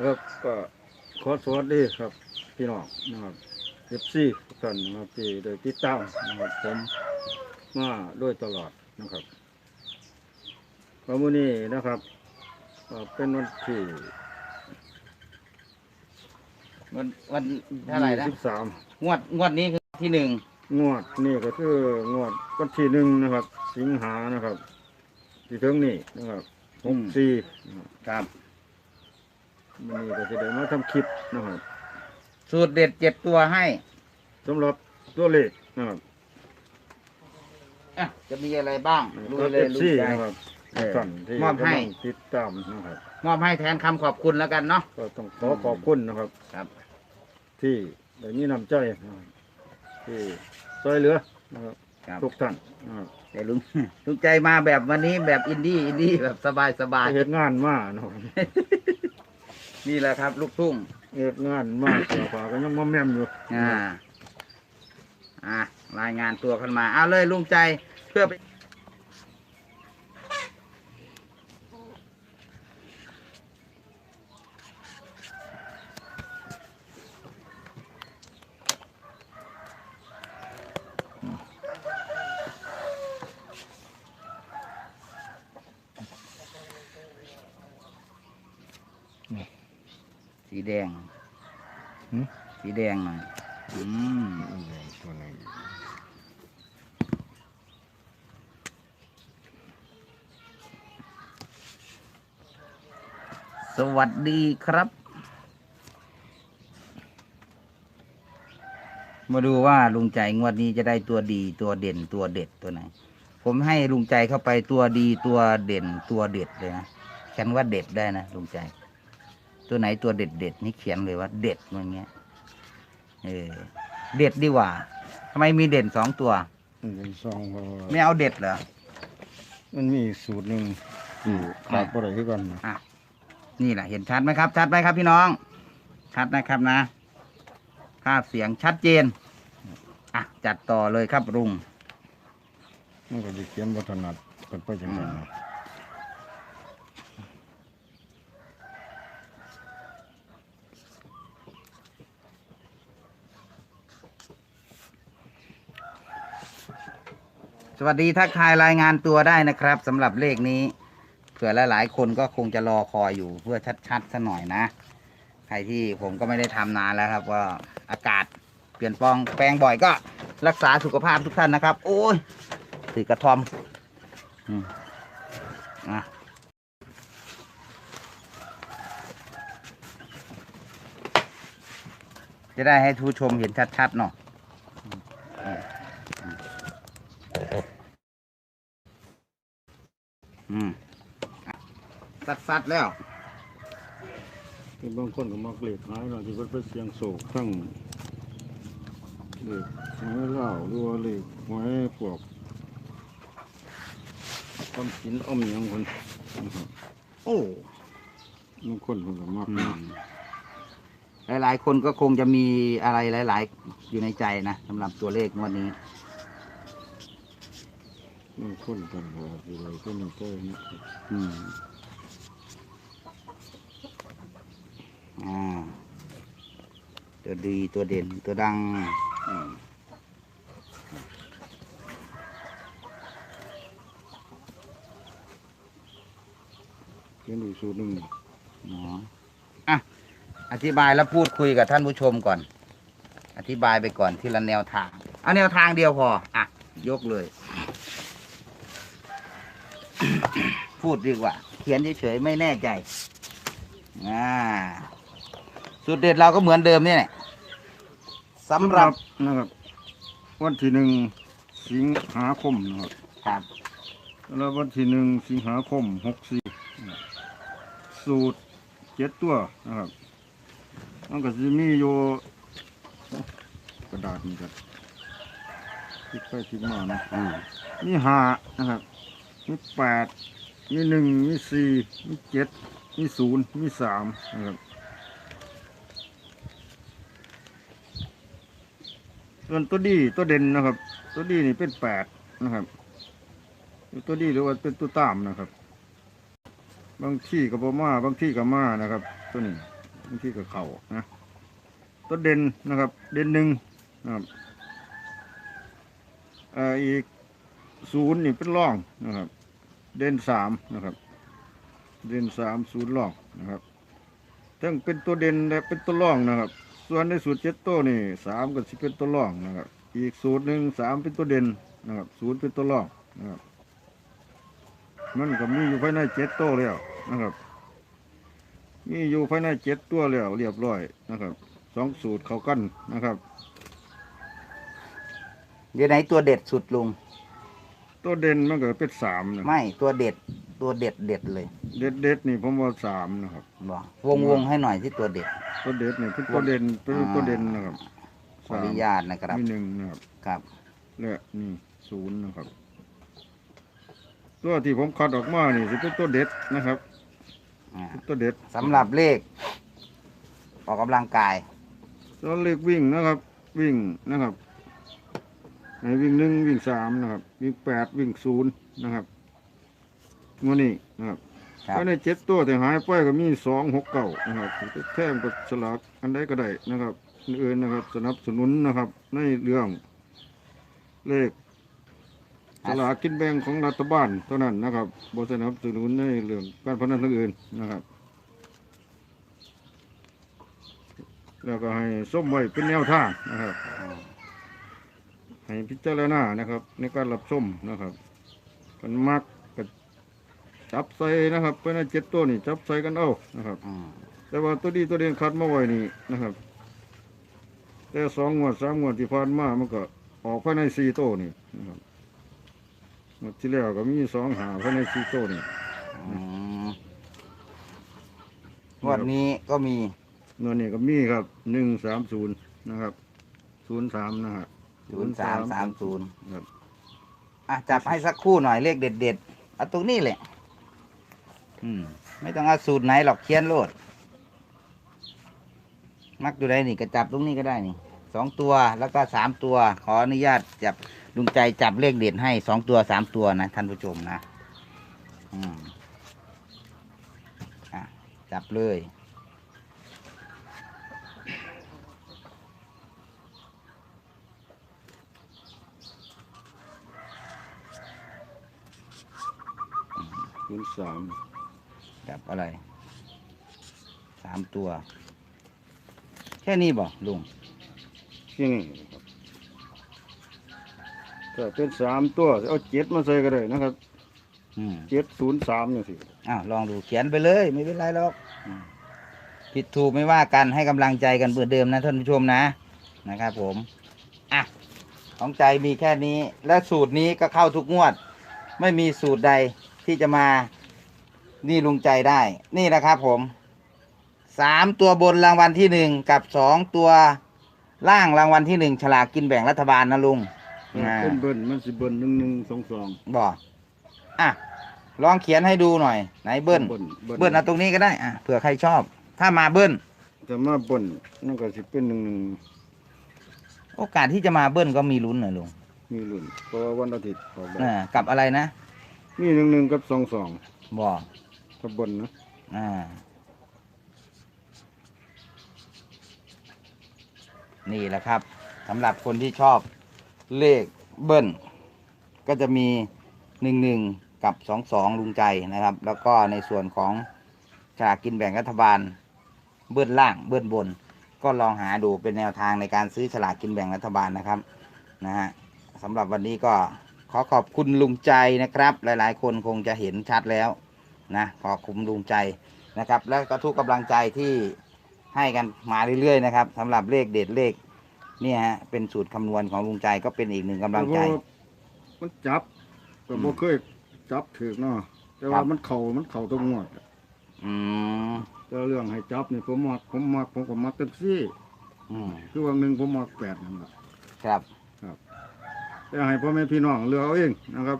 แล้วก็ขอสวัสดีครับ พี่น้องนะครับเอฟซีทุกท่านนะครับที่ได้ติดตามนะครับผมมาโดยตลอดนะครับวันมื้อนี้นะครับเอ่อเป็นวันที่วันวันเท่าไหร่นะสิบสามงวดงวดนี้คือที่หนึ่งงวดนี่ก็คืองวดวันที่หนึ่งนะครับ สิงหานะครับ ที่ถึงนี่นะครับหกสี่นะครับ ครับวันนี้ก็จะได้มาทำคลิปนะครับสูตรเด็ดเจ็ดตัวให้สำหรับตัวเลขนะครับอะจะมีอะไรบ้างดูก็เลเอยฟลุซีงใจ นะครับเออท่านที่มอบให้ กำลังติดตามนะครับ มอบให้แทนคำขอบคุณแล้วกันเนาะ ก็ต้องขอขอบคุณนะครับ ครับ ที่ได้มีน้ำใจนะครับที่ช่วยเหลือนะครับครับทุกท่านนะครับแต่ลุง ลุงใจมาแบบวันนี้แบบอินดี้อินดี้แบบสบายสบายเหตุงานมานะครับ นี่แหละครับ ลูกทุ่งเหตุงานมาเสียกว่าก็ยังมาแม่มอยู่อ่าอะรายงานตัวกันมาเอาเลยลุงใจเพื่อไป สีแดงหืมสีแดงหน่อยอืมตัวไหนสวัสดีครับ มาดูว่าลุงใจงวดนี้จะได้ตัวดีตัวเด่นตัวเด็ดตัวไหน ผมให้ลุงใจเข้าไปตัวดีตัวเด่นตัวเด็ดเลยนะเขียนว่าเด็ดได้นะลุงใจ ตัวไหนตัวเด็ดเด็ดนี่เขียนเลยว่า เด็ดมันเงี้ยเออเด็ดดีกว่าทำไมมีเด่นสองตัวมันเป็นซองเพราะว่าไม่เอาเด็ดเหรอมันมีสูตรหนึ่งที่ขาดอะไรที่กันนะอะนี่แหละเห็นชัดไหมครับ ชัดไหมครับพี่น้อง ชัดนะครับนะภาพเสียงชัดเจนอะจัดต่อเลยครับลุง มันก็จะเขียนวัฒนัดเป็นไปจังนั้น วัสดีทักทายรายงานตัวได้นะครับสำหรับเลขนี้ เผื่อหลายๆคนก็คงจะรอคอยอยู่เพื่อชัดๆสัหน่อยนะ ใครที่ผมก็ไม่ได้ทำนานแล้วครับว่าอากาศเปลี่ยนปองแปลงบ่อยก็รักษาสุขภาพทุกท่านนะครับ โอ้ยถือกระทอมอืมอะจะได้ให้ทุกชมเห็นชัดๆเนาะ อืมสัดสัดๆแล้วเป็นบางคนก็มักเล็กหายเนาะที่เพิ่นไปเสียงโศกทั้งเล็กหวยเหล้าหรือว่าเล็กหวยพวกต้มกินอ้อมหยังคนนะครับโอ้บางคนเพิ่นก็มักอืมหลายๆ คนก็คงจะมีอะไรหลาย ๆ อยู่ในใจนะสำหรับตัวเลขงวดนี้ บางคนกันก็สิได้เป็นอย่งก็นะอืมอ่าตัวดีตัวเด่นตัวดังอืมเขียนอีกสูตรหนึ่งอ๋ออะอธิบายแล้วพูดคุยกับท่านผู้ชมก่อน อธิบายไปก่อนทีละแนวทางเอาแนวทางเดียวพออะยกเลย พูดดีกว่า เขียนเฉยๆไม่แน่ใจอ่าสุดเด็ดเราก็เหมือนเดิมนี่แหละสำหรับนะครับ วันที่หนึ่งสิงหาคมนะครับครับ แล้ววันที่หนึ่งสิงหาคมหกสี่สูตรเจ็ดตัวนะครับมันก็จะมีอยู่กระดาษนี่ครับทิกไปทิกมานะอ่ามีห้านะครับมีแปด มีหนึ่งมีสี่มีเจ็ดมีศูนย์มีสามนะครับส่วนตัวดีตัวเด่นนะครับ ตัวดีนี่เป็นแปดนะครับ ตัวดีหรือว่าเป็นตัวตามนะครับ บางที่กับมาบางที่กับมานะครับ ตัวนี้บางที่ก็เข่านะตัวเด่นนะครับ เด่นหนึ่งนะครับอ่ออีกศูนย์นี่เป็นร่องนะครับ เด่นสามนะครับ เด่นสามศูนย์ร่องนะครับทั้งเป็นตัวเด่นและเป็นตัวร่องนะครับ ส่วนในสูตรเจ็ดโต้นี่สามก็สิเป็นตัวร่องนะครับ อีกสูตรหนึ่งสามเป็นตัวเด่นนะครับศูนย์เป็นตัวร่องนะครับมันก็มีอยู่ภายในเจ็ดโต้แล้วนะครับมีอยู่ภายในเจ็ดตัวแล้วเรียบร้อยนะครับสองสูตรเข้ากันนะครับ เดี๋ยวไหนตัวเด็ดสุดลุง ตัวเด่นมันก็เป็นสามนะไม่ตัวเด็ดตัวเด็ดเด็ดเลยเด็ดเด็ดๆนี่ผมว่าสามนะครับ บอกวงวงให้หน่อยที่ตัวเด็ด ตัวเด็ดนี่เป็นตัวเด่นเป็นตัวเด่นนะครับขออนุญาตนะครับมีหนึ่งนะครับครับและนี่ศูนย์นะครับ ตัวที่ผมคัดออกมานี่จะเป็นตัวเด็ดนะครับอ่าเป็นตัวเด็ดสำหรับเลข ออกกำลังกาย ตัวเลขวิ่งนะครับ วิ่งนะครับ ให้วิ่งหนึ่งวิ่งสามนะครับ วิ่งแปดวิ่งศูนย์นะครับงวดนี้นะครับครับ ภายในเจ็ดตัวแต่หายไปก็มีสองหกเก้านะครับแท่งกับสลากอันใดก็ได้นะครับอื่นๆนะครับสนับสนุนนะครับ ในเรื่องเลขสลากกินแบ่งของรัฐบาลเท่านั้นนะครับบสนับสนุนในเรื่องการพนันอื่นๆนะครับ แล้วก็ให้ส้มไว้เป็นแนวทางนะครับ ให้พิจารณานะครับ ในการรับส้มนะครับกันมักก็จับใส่นะครับเป็นเจ็ดตัวนี่จับใส่กันเอานะครับ อืมแต่ว่าตัวดีตัวเด่นคัดมาไว้นี่นะครับ แต่สองงวดสามงวดที่ผ่านมามันก็ออกภายในสี่ตัวนี่นะครับงวดที่แล้วก็มีสองหาภายในสี่ตัวนี่อืมงวดนี้ก็มีนวลนี่ก็มีครับหนึ่งสามศูนย์นะครับศูนย์สามนะครับ ศูนย์สามสามศูนย์ครับ อะจับให้สักครู่หน่อยเลขเด็ดเด็ดๆเอาตรงนี้แหละ อืม ไม่ต้องเอาสูตรไหนหรอกเขียนโลด มักอยู่ได้นี่ก็จับตรงนี้ก็ได้นี่สองตัวแล้วก็สามตัว ขออนุญาตจับลุงใจจับเลขเด็ดให้สองตัวสามตัวนะท่านผู้ชมนะ อืมอะจับเลย ศูนย์สาม จับอะไรสาม ตัว แค่นี้บ่ลุงเพียงนี้นะครับก็เป็นสามตัวเอาเจ็ดมาใส่ก็ได้นะครับอืมเจ็ดศูนย์สามอย่างสิอ้าวลองดูเขียนไปเลย ไม่เป็นไรหรอกอืมผิดถูกไม่ว่ากันให้กำลังใจกันเปิดเดิมนะท่านผู้ชมนะนะครับผมอะของใจมีแค่นี้ และสูตรนี้ก็เข้าทุกงวด ไม่มีสูตรใดที่จะมานี่ลุงใจได้ นี่นะครับผม สามตัวบนรางวัลที่หนึ่งกับสองตัวล่างรางวัลที่หนึ่งฉลากกินแบ่งรัฐบาลนะลุงอ่าเป็นเบิ้ลมันสิเบิ้ลหนึ่งหนึ่งสองสองบอกอะลองเขียนให้ดูหน่อย ไหนเบิ้ลเบิ้ลเบิ้ลเอาตรงนี้ก็ได้อะเผื่อใครชอบ ถ้ามาเบิ้ลแต่มาเบิ้ลนั่นก็สิเป็นหนึ่งหนึ่งโอกาสที่จะมาเบิ้ลก็มีลุ้นหน่อยลุงมีรุ่นเพราะว่าวันอาทิตย์ออกแบบอ่ากับอะไรนะมีหนึ่งหนึ่งกับสองสองบอกถ้าเบิ้ลนะอ่า นี่แหละครับสำหรับคนที่ชอบเลขเบิ้ลก็จะมีหนึ่งหนึ่งกับสองสองลุงใจนะครับ แล้วก็ในส่วนของฉลากกินแบ่งรัฐบาล เบิ้ลล่างเบิ้ลบน ก็ลองหาดูเป็นแนวทางในการซื้อฉลากกินแบ่งรัฐบาลนะครับนะฮะสำหรับวันนี้ก็ขอขอบคุณลุงใจนะครับ หลายๆ คนคงจะเห็นชัดแล้วนะขอคุมลุงใจนะครับ แล้วก็ทุกกำลังใจที่ ให้กันมาเรื่อยๆนะครับสำหรับเลขเด็ดเลขเนี่ยฮะเป็นสูตรคำนวณของลุงใจก็เป็นอีกหนึ่งกำลังใจแต่ว่ามันจับก็อืมบ่เคยจับถือเนาะแต่ครัว่าบ มันเข่ามันเข่าตรงงวดอืมแต่เรื่องให้จับนี่ผมมักผมมักผมก็มักเต็มที่อืมคือวันหนึ่งผมมักแปดนั่นแหละครับ แต่ให้พ่อแม่พี่น้องเลือกเอาเองนะครับ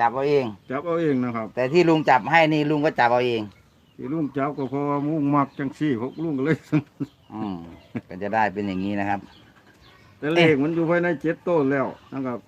จับเอาเอง จับเอาเองนะครับแต่ที่ลุงจับให้นี่ลุงก็จับเอาเอง ที่ลุงจับก็เพราะว่ามุงมักจังซี่พวกลุงก็เลย อืมก็จะได้เป็นอย่างนี้นะครับ แต่เลขมันอยู่ภายในเจ็ดต้นแล้วนะครับ